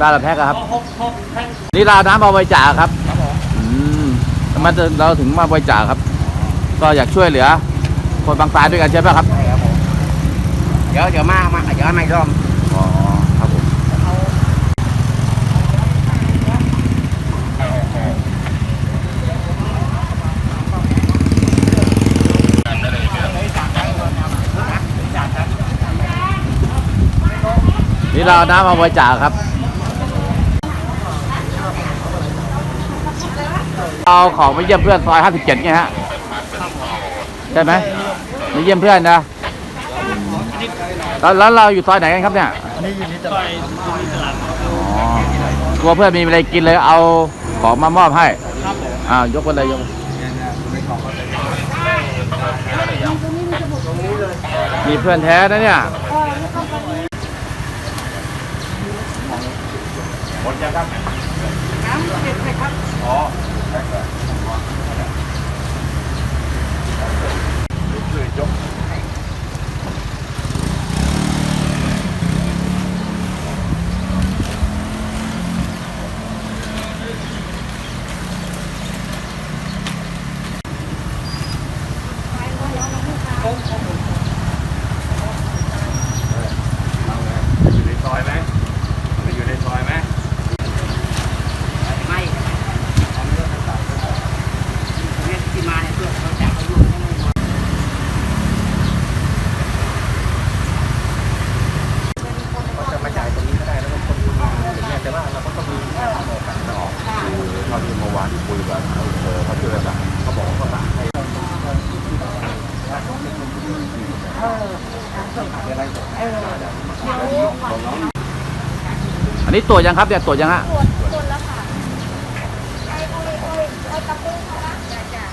ตาละแพ็กอะครับ หกหกแพ็คนี่เราน้ำมาบริจาคครับ ครับผมอืมทำไมเราถึงมาบริจาคครับ ก็อยากช่วยเหลือ คนบางตายด้วยกันใช่ไหมครับ ใช่ครับผมเดี๋ยวเดี๋ยวมามาเดี๋ยวมาอีกรอบอ๋อ ครับผม นี่เราน้ำมาบริจาคครับ เอาของไปเยี่ยมเพื่อนซอย57ไงฮะใช่ไหมมาเยี่ยมเพื่อนนะแล้วแล้วเราอยู่ซอยไหนกันครับเนี่ยนี่อยู่นี่ตลาดอ๋อกลัวเพื่อนมีอะไรกินเลยเอาของมามอบให้ครับผมอ้าวยกไปเลยยกไปมีเพื่อนแท้นะเนี่ยหมดยังครับน้ำเจ็ดไหมครับอ๋อ ช่วยยก อยู่ในซอยไหมไม่อยู่ในซอยไหมไม่เนี่ยที่มาเนี่ยเพื่อเราจะเอาลูกให้มันมา เขาจะมาจ่ายตรงนี้ก็ได้แล้วก็คนมาอย่างเงี้ยแต่ว่าเราก็ต้องมีค่าทางออกกันออกคือเท่าที่เมื่อวานที่คุยกันเขาเออเขาช่วยกันเขาบอกว่าเขาสั่งให้อันนี้ตรวจยังครับเนี่ยตรวจยังฮะตอ้โอ้ยโอ้ยโอ้ยตะปูเขาละจ้ะจ้ะ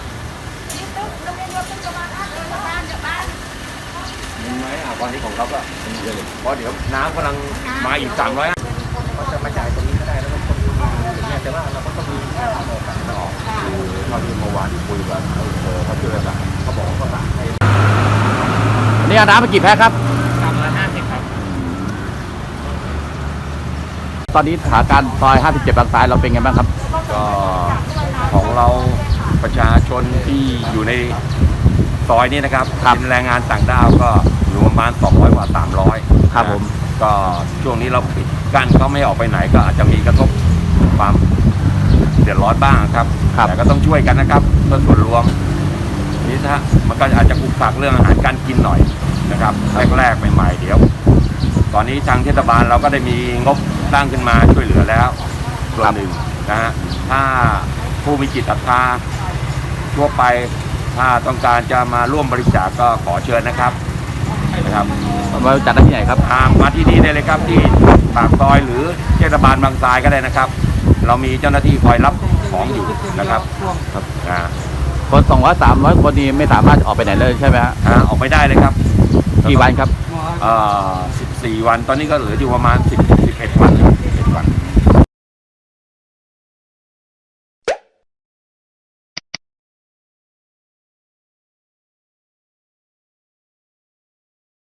นี่ตึ๊บโรงเรียนวัดตึ๊บประมาณนั้นเลยจากบ้านจากบ้านมีไหมอะตอนนี้ของเขาก็เยอะเลยเพราะเดี๋ยวน้ำกำลังมาอีกสามร้อยเขาจะมาจ่าย แต่ว่าเราก็ต้องมีค่าทางออกกันออกคือเท่าที่เมื่อวานที่คุยกันเขาเออเขาช่วยกันเขาบอกว่าเขาสั่งให้อันนี้เอาน้ำไปกี่แพ็คครับสามร้อยห้าสิบครับ ตอนนี้สถานการณ์ซอย 57 บางซ้ายเราเป็นไงบ้างครับ ก็ของเราประชาชนที่อยู่ในซอยนี้นะครับครับเป็นแรงงานต่างด้าวก็อยู่ประมาณ 200กว่า300ครับผม ก็ช่วงนี้เราปิดกั้นก็ไม่ออกไปไหนก็อาจจะมีกระทบ ความเดือดร้อนบ้างครับ ครับ แต่ก็ต้องช่วยกันนะครับเพื่อส่วนรวมนี่นะฮะมันก็อาจจะกุกกักเรื่องอาหารการกินหน่อยนะครับแรกๆใหม่ๆเดี๋ยว ตอนนี้ทางเทศบาลเราก็ได้มีงบสร้างขึ้นมาช่วยเหลือแล้วส่วนหนึ่งนะฮะถ้าผู้มีจิตศรัทธาทั่วไปถ้าต้องการจะมาร่วมบริจาคก็ขอเชิญนะครับนะครับมาจัดได้ที่ไหนครับตามมาที่นี่ได้เลยครับที่ปากซอยหรือเทศบาลบางทรายก็ได้นะครับ เรามีเจ้าหน้าที่คอยรับของอยู่นะครับครับอ่าคน200 300คนนี้ไม่สามารถออกไปไหนเลยใช่ไหมฮะอ่าออกไม่ได้เลยครับกี่วันครับเอ่อ14วันตอนนี้ก็เหลืออยู่ประมาณ10 11วัน